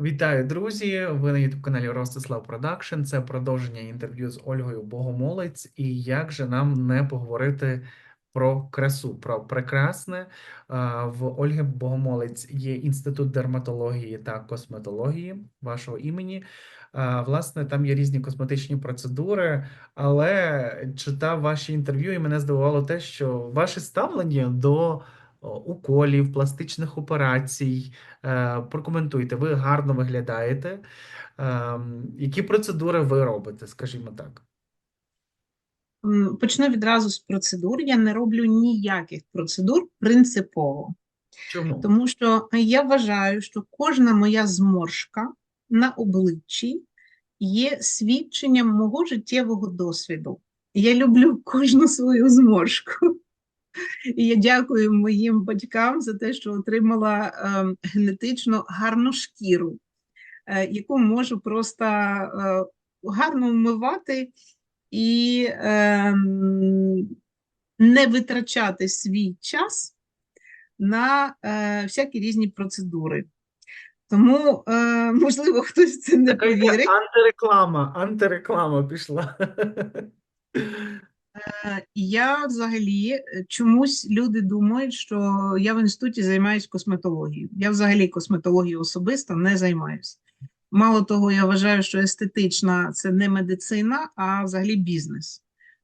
Вітаю, друзі! Ви на youtube каналі Ростислав Продакшн. Це продовження інтерв'ю з Ольгою Богомолець. І як же нам не поговорити про красу, про прекрасне. В Ольги Богомолець є інститут дерматології та косметології вашого імені. Власне, там є різні косметичні процедури, але читав ваші інтерв'ю, і мене здивувало те, що ваше ставлення до уколів, пластичних операцій. Е, Прокоментуйте, ви гарно виглядаєте. Ем, Які процедури ви робите, скажімо так? Почну відразу з процедур. Я не роблю ніяких процедур принципово, Чому? тому що я вважаю, що кожна моя зморшка на обличчі є свідченням мого життєвого досвіду. Я люблю кожну свою зморшку. І я дякую моїм батькам за те, що отримала ем, генетично гарну шкіру, е, яку можу просто е, гарно вмивати і ем, не витрачати свій час на е, всякі різні процедури. Тому, е, можливо, хтось це не повірить. антиреклама, антиреклама пішла. Е, Я взагалі е, чомусь люди думають, що я в інституті займаюся косметологією. Я взагалі косметологією особисто не займаюся. Мало того, я вважаю, що естетична це не медицина, а взагалі бізнес.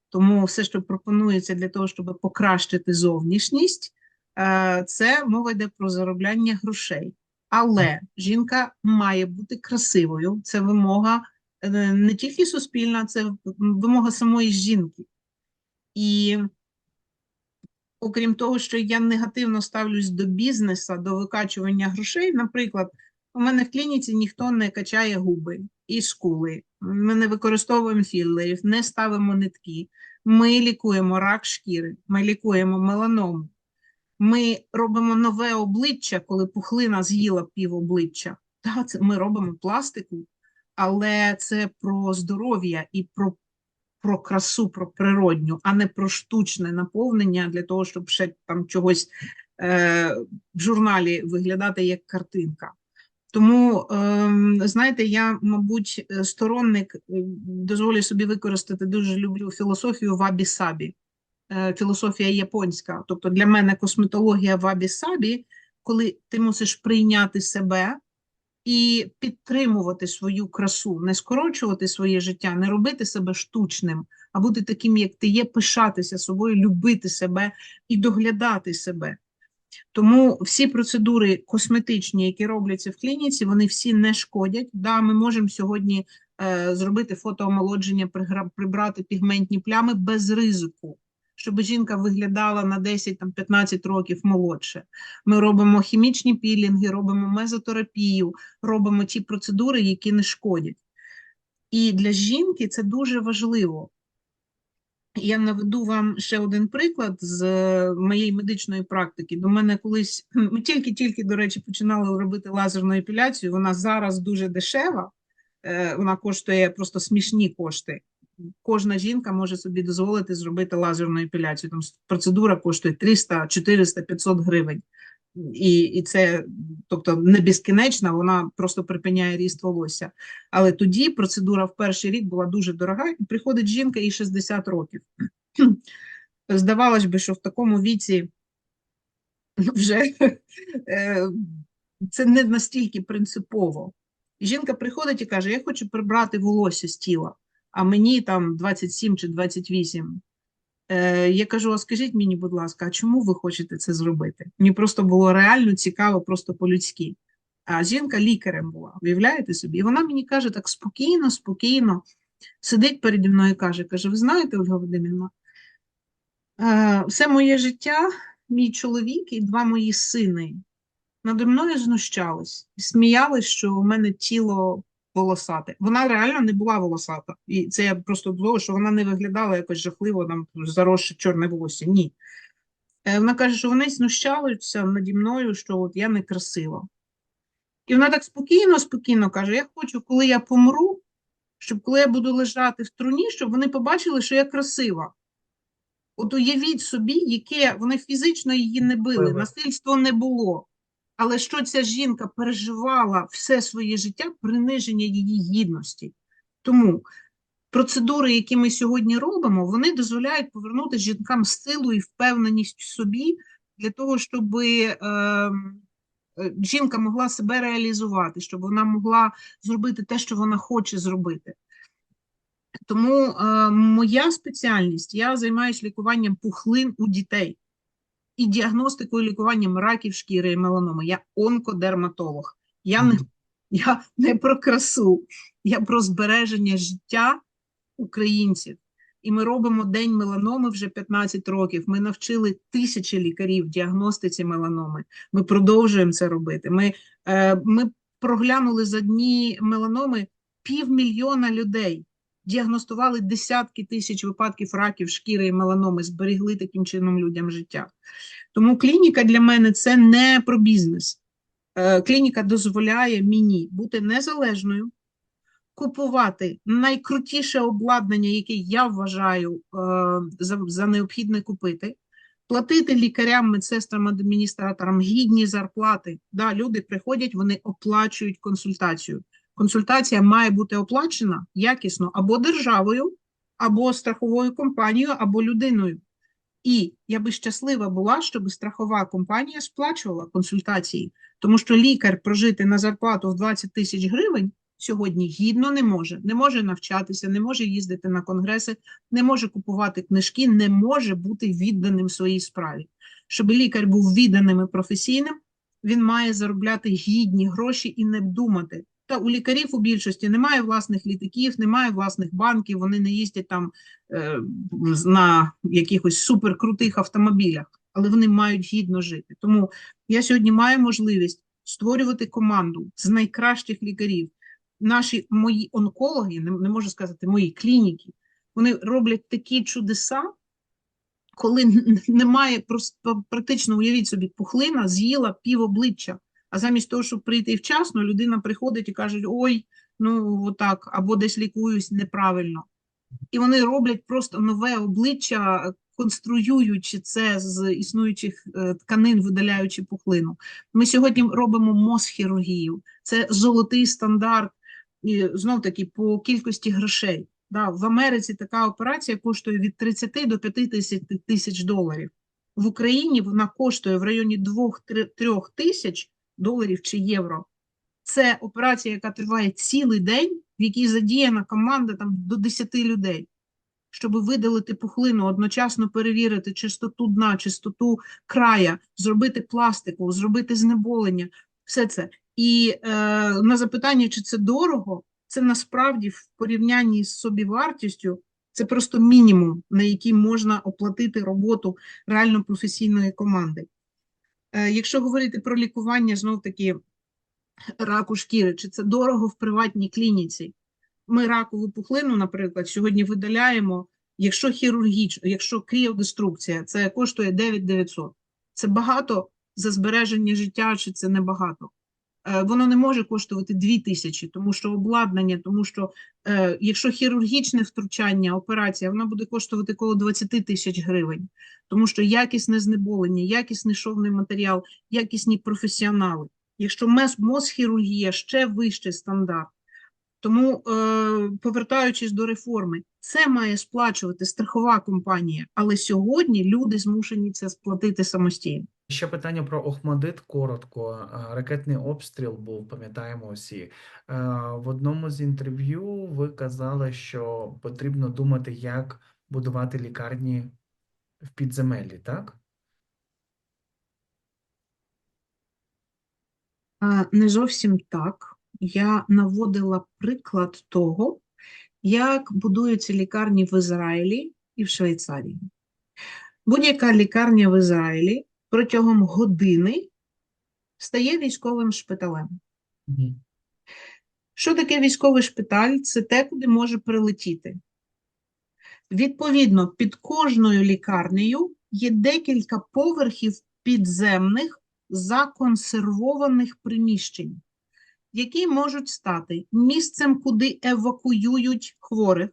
Тому все, що пропонується для того, щоб покращити зовнішність, е, це мова йде про заробляння грошей. Але жінка має бути красивою. Це вимога не тільки суспільна, це вимога самої жінки. І окрім того, що я негативно ставлюсь до бізнесу, до викачування грошей, наприклад, у мене в клініці ніхто не качає губи і скули. Ми не використовуємо філерів, не ставимо нитки. Ми лікуємо рак шкіри, ми лікуємо меланому. Ми робимо нове обличчя, коли пухлина з'їла пів обличчя. Так, це ми робимо пластику, але це про здоров'я і про про красу, про природню, а не про штучне наповнення для того, щоб ще там чогось е, в журналі виглядати як картинка. Тому, е, знаєте, я, мабуть, сторонник, е, дозволю собі використати, дуже люблю філософію вабі-сабі, е, філософія японська. Тобто для мене косметологія вабі-сабі, коли ти мусиш прийняти себе і підтримувати свою красу, не скорочувати своє життя, не робити себе штучним, а бути таким, як ти є, пишатися собою, любити себе і доглядати себе. Тому всі процедури косметичні, які робляться в клініці, вони всі не шкодять. Да, Ми можемо сьогодні е, зробити фотоомолодження, прибрати пігментні плями без ризику щоб жінка виглядала на 10-15 років молодше. Ми робимо хімічні пілінги, робимо мезотерапію, робимо ті процедури, які не шкодять. І для жінки це дуже важливо. Я наведу вам ще один приклад з моєї медичної практики. До мене колись ми тільки-тільки, до речі, починали робити лазерну епіляцію. Вона зараз дуже дешева, е, вона коштує просто смішні кошти кожна жінка може собі дозволити зробити лазерну епіляцію. Там процедура коштує 300, 400, 500 гривень. І і це, тобто, не безкінечна, вона просто припиняє ріст волосся. Але тоді процедура в перший рік була дуже дорога, і приходить жінка і 60 років. Здавалось би, що в такому віці вже е, це не настільки принципово. Жінка приходить і каже: Я хочу прибрати волосся з тіла а мені там 27 чи 28. Е, Я кажу: а скажіть мені, будь ласка, а чому ви хочете це зробити? Мені просто було реально цікаво, просто по-людськи. А жінка лікарем була, уявляєте собі? І вона мені каже так спокійно, спокійно, сидить переді мною і каже: каже, ви знаєте, Ольга Володимирівна, е, все моє життя, мій чоловік і два мої сини надо мною знущались і сміялись, що у мене тіло волосате. Вона реально не була волосата. І це я просто було, що вона не виглядала якось жахливо, там заросше чорне волосся. Ні. Е, вона каже, що вони знущалися наді мною, що от я некрасива. І вона так спокійно, спокійно каже: Я хочу, коли я помру, щоб коли я буду лежати в труні, щоб вони побачили, що я красива. От уявіть собі, яке вони фізично її не били, насильство не було Але що ця жінка переживала все своє життя, приниження її гідності. Тому процедури, які ми сьогодні робимо, вони дозволяють повернути жінкам силу і впевненість в собі для того, щоб е, жінка могла себе реалізувати, щоб вона могла зробити те, що вона хоче зробити. Тому е, моя спеціальність, я займаюся лікуванням пухлин у дітей і діагностикою і лікуванням раків шкіри і меланоми. Я онкодерматолог. Я не, я не про красу, я про збереження життя українців. І ми робимо День меланоми вже 15 років. Ми навчили тисячі лікарів діагностиці меланоми. Ми продовжуємо це робити. Ми, е, ми проглянули за дні меланоми півмільйона людей, діагностували десятки тисяч випадків раків шкіри і меланоми, зберігли таким чином людям життя. Тому клініка для мене це не про бізнес. Е, Клініка дозволяє мені бути незалежною, купувати найкрутіше обладнання, яке я вважаю е, за, за необхідне купити, платити лікарям, медсестрам, адміністраторам гідні зарплати. Да, люди приходять, вони оплачують консультацію. Консультація має бути оплачена якісно або державою, або страховою компанією, або людиною. І я би щаслива була, щоб страхова компанія сплачувала консультації, тому що лікар прожити на зарплату в 20 тисяч гривень сьогодні гідно не може. Не може навчатися, не може їздити на конгреси, не може купувати книжки, не може бути відданим своїй справі. Щоб лікар був відданим і професійним, він має заробляти гідні гроші і не думати. Та у лікарів у більшості немає власних літаків, немає власних банків, вони не їздять там е, на якихось суперкрутих автомобілях, але вони мають гідно жити. Тому я сьогодні маю можливість створювати команду з найкращих лікарів. Наші мої онкологи, не, не можу сказати, мої клініки, вони роблять такі чудеса, коли немає просто практично, уявіть собі, пухлина з'їла пів обличчя. А замість того, щоб прийти вчасно, людина приходить і каже: Ой, ну отак, або десь лікуюсь неправильно. І вони роблять просто нове обличчя, конструюючи це з існуючих е, тканин, видаляючи пухлину. Ми сьогодні робимо мозхірургію. Це золотий стандарт, і знов таки по кількості грошей. Да, в Америці така операція коштує від 30 до 50 тисяч доларів. В Україні вона коштує в районі 2-3 тисяч доларів чи євро. Це операція, яка триває цілий день, в якій задіяна команда там до 10 людей, щоб видалити пухлину, одночасно перевірити чистоту дна, чистоту края, зробити пластику, зробити знеболення, все це. І е, на запитання, чи це дорого, це насправді в порівнянні з собівартістю це просто мінімум, на який можна оплатити роботу реально професійної команди. Е, якщо говорити про лікування, знов таки раку шкіри, чи це дорого в приватній клініці? Ми ракову пухлину, наприклад, сьогодні видаляємо, якщо хірургічно, якщо кріодеструкція, це коштує 9900. Це багато за збереження життя, чи це небагато? Е, Воно не може коштувати 2000, тому що обладнання, тому що е, якщо хірургічне втручання, операція, вона буде коштувати коло 20 тисяч гривень, тому що якісне знеболення, якісний шовний матеріал, якісні професіонали. Якщо мозхірургія ще вищий стандарт. Тому, е, повертаючись до реформи, це має сплачувати страхова компанія, але сьогодні люди змушені це сплатити самостійно. Ще питання про Охмадит коротко. Ракетний обстріл був, пам'ятаємо всі. Е, В одному з інтерв'ю ви казали, що потрібно думати, як будувати лікарні в підземеллі, так? Не зовсім так. Я наводила приклад того, як будуються лікарні в Ізраїлі і в Швейцарії. Будь-яка лікарня в Ізраїлі протягом години стає військовим шпиталем. Мгм. Що таке військовий шпиталь? Це те, куди може прилетіти. Відповідно, під кожною лікарнею є декілька поверхів підземних законсервованих приміщень, які можуть стати місцем, куди евакуюють хворих,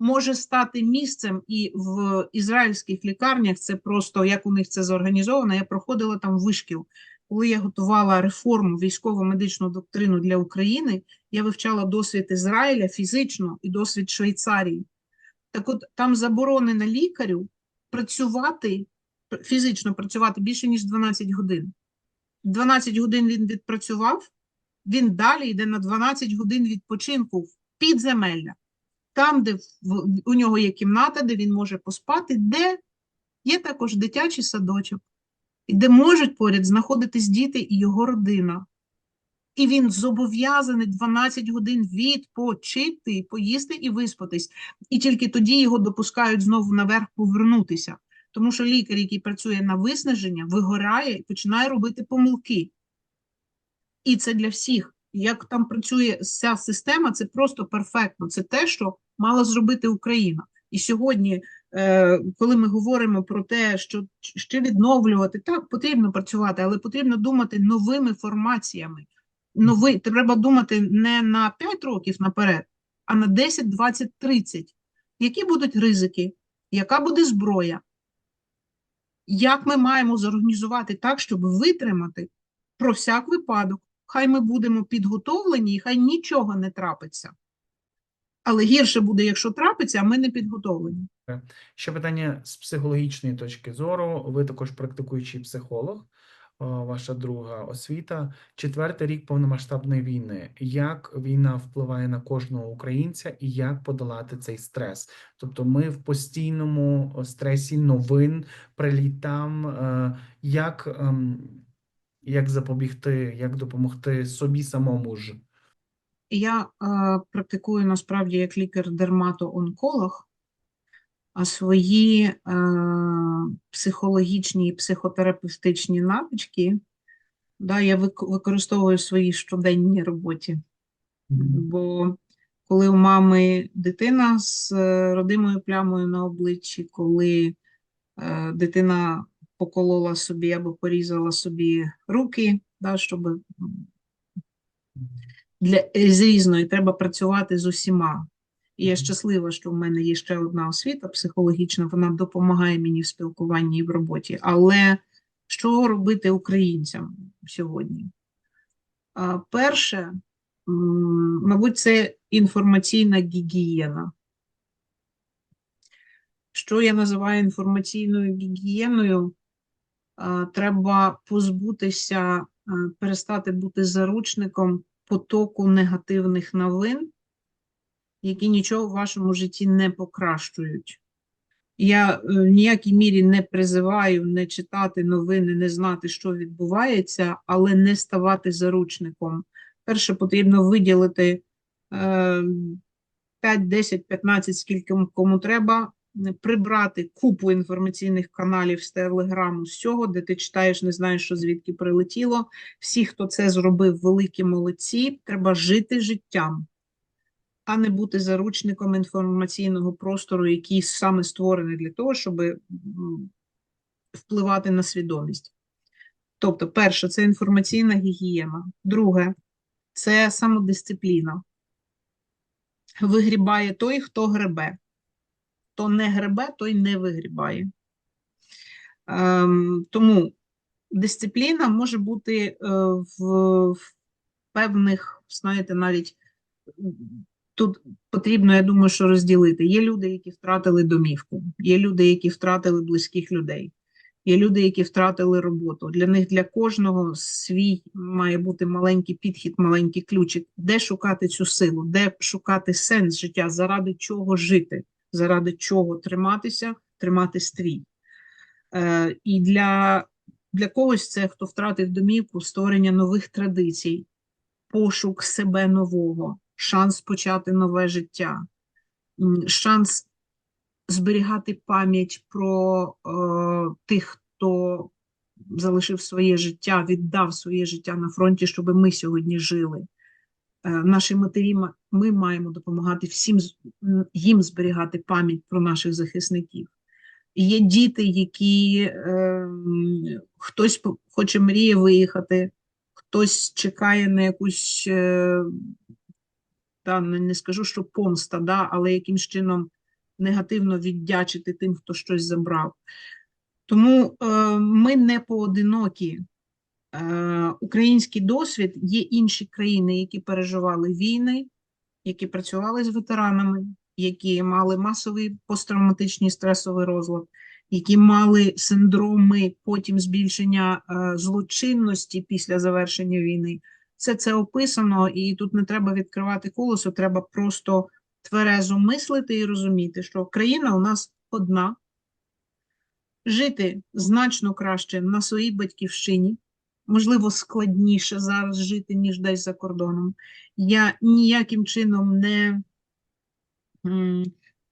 може стати місцем, і в ізраїльських лікарнях це просто як у них це зорганізовано. Я проходила там вишкіл. коли я готувала реформу військово-медичну доктрину для України, я вивчала досвід Ізраїля фізично і досвід Швейцарії. Так от там заборонено лікарю працювати, фізично працювати більше, ніж 12 годин. 12 годин він відпрацював, він далі йде на 12 годин відпочинку в підземелля, там, де у нього є кімната, де він може поспати, де є також дитячий садочок, і де можуть поряд знаходитись діти і його родина. І він зобов'язаний 12 годин відпочити, поїсти і виспатись. І тільки тоді його допускають знову наверх повернутися. Тому що лікар, який працює на виснаження, вигорає і починає робити помилки. І це для всіх. Як там працює ця система, це просто перфектно. Це те, що мала зробити Україна. І сьогодні, е, коли ми говоримо про те, що ще відновлювати, так, потрібно працювати, але потрібно думати новими формаціями. Новий, треба думати не на 5 років наперед, а на 10, 20, 30. Які будуть ризики? Яка буде зброя? Як ми маємо зорганізувати так, щоб витримати про всяк випадок? Хай ми будемо підготовлені, і хай нічого не трапиться. Але гірше буде, якщо трапиться, а ми не підготовлені. Ще питання з психологічної точки зору. Ви також практикуючий психолог, ваша друга освіта. Четвертий рік повномасштабної війни. Як війна впливає на кожного українця і як подолати цей стрес? Тобто ми в постійному стресі новин, приліт там. е, Як, ем, як запобігти, як допомогти собі самому ж? Я е, практикую насправді як лікар-дерматоонколог, а свої е, психологічні і психотерапевтичні навички да, я використовую в своїй щоденній роботі. Бо коли у мами дитина з е, родимою плямою на обличчі, коли е, дитина поколола собі або порізала собі руки, да, щоб для з різної треба працювати з усіма. І я щаслива, що в мене є ще одна освіта психологічна, вона допомагає мені в спілкуванні і в роботі. Але що робити українцям сьогодні? Перше, мабуть, це інформаційна гігієна. Що я називаю інформаційною гігієною? Треба позбутися, перестати бути заручником потоку негативних новин, які нічого в вашому житті не покращують. Я е, в ніякій мірі не призиваю не читати новини, не знати, що відбувається, але не ставати заручником. Перше, потрібно виділити е, 5, 10, 15, скільки кому треба, прибрати купу інформаційних каналів з телеграму, з цього, де ти читаєш, не знаєш, що звідки прилетіло. Всі, хто це зробив, великі молодці. Треба жити життям а не бути заручником інформаційного простору, який саме створений для того, щоб впливати на свідомість. Тобто, перше, це інформаційна гігієна. Друге, це самодисципліна. Вигрібає той, хто гребе. Хто не гребе, той не вигрібає. Ем, тому дисципліна може бути е, в, в певних, знаєте, навіть тут потрібно, я думаю, що розділити. Є люди, які втратили домівку, є люди, які втратили близьких людей, є люди, які втратили роботу. Для них для кожного свій має бути маленький підхід, маленький ключик, де шукати цю силу, де шукати сенс життя, заради чого жити, заради чого триматися, тримати стрій. Е, і для, для когось це, хто втратив домівку, створення нових традицій, пошук себе нового, шанс почати нове життя, шанс зберігати пам'ять про е, тих, хто залишив своє життя, віддав своє життя на фронті, щоб ми сьогодні жили. Е, Наші матері, ми маємо допомагати всім їм зберігати пам'ять про наших захисників. Є діти, які е, хтось хоче мріє виїхати, хтось чекає на якусь, е, та, не, скажу, що помста, да, але якимсь чином негативно віддячити тим, хто щось забрав. Тому е, ми не поодинокі. Е, Український досвід є інші країни, які переживали війни, які працювали з ветеранами, які мали масовий посттравматичний стресовий розлад, які мали синдроми потім збільшення е, злочинності після завершення війни. Все це описано, і тут не треба відкривати колесо, треба просто тверезо мислити і розуміти, що країна у нас одна, жити значно краще на своїй батьківщині, можливо, складніше зараз жити, ніж десь за кордоном. Я ніяким чином не.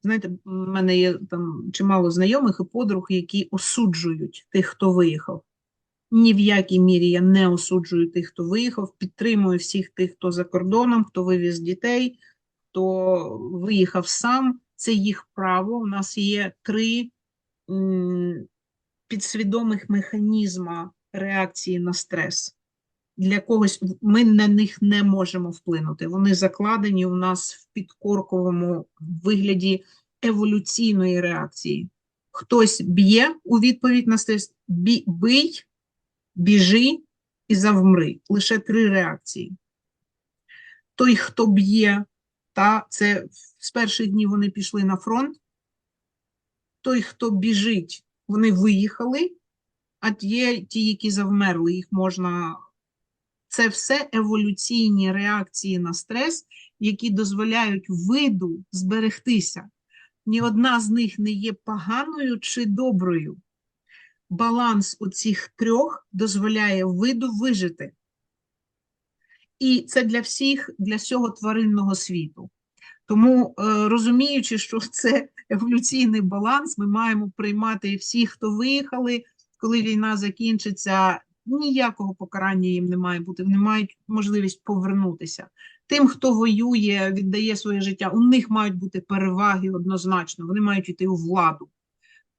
Знаєте, в мене є там чимало знайомих і подруг, які осуджують тих, хто виїхав. Ні в якій мірі я не осуджую тих, хто виїхав, підтримую всіх тих, хто за кордоном, хто вивіз дітей, хто виїхав сам. Це їх право. У нас є три підсвідомих механізма реакції на стрес. Для когось ми на них не можемо вплинути. Вони закладені у нас в підкорковому вигляді еволюційної реакції. Хтось б'є у відповідь на стрес, бі, бий, біжи і завмри. Лише три реакції. Той, хто б'є, та це з перших днів вони пішли на фронт. Той, хто біжить, вони виїхали, а є ті, які завмерли, їх можна. Це все еволюційні реакції на стрес, які дозволяють виду зберегтися. Ні одна з них не є поганою чи доброю. Баланс оцих трьох дозволяє виду вижити. І це для всіх, для всього тваринного світу. Тому, е, розуміючи, що це еволюційний баланс, ми маємо приймати всіх, хто виїхали, коли війна закінчиться, ніякого покарання їм не має бути, вони мають можливість повернутися. Тим, хто воює, віддає своє життя, у них мають бути переваги однозначно, вони мають йти у владу,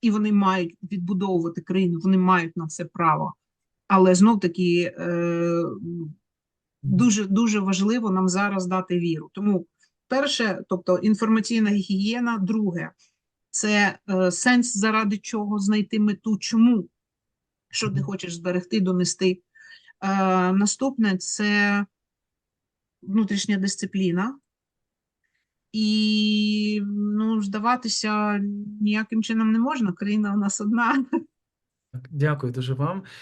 і вони мають відбудовувати країну, вони мають на це право. Але знов таки е, дуже дуже важливо нам зараз дати віру. Тому перше, тобто інформаційна гігієна, друге це е, сенс, заради чого знайти мету, чому, що ти хочеш зберегти, донести. Е, наступне це внутрішня дисципліна. І ну, здаватися ніяким чином не можна. Країна у нас одна. Дякую дуже вам.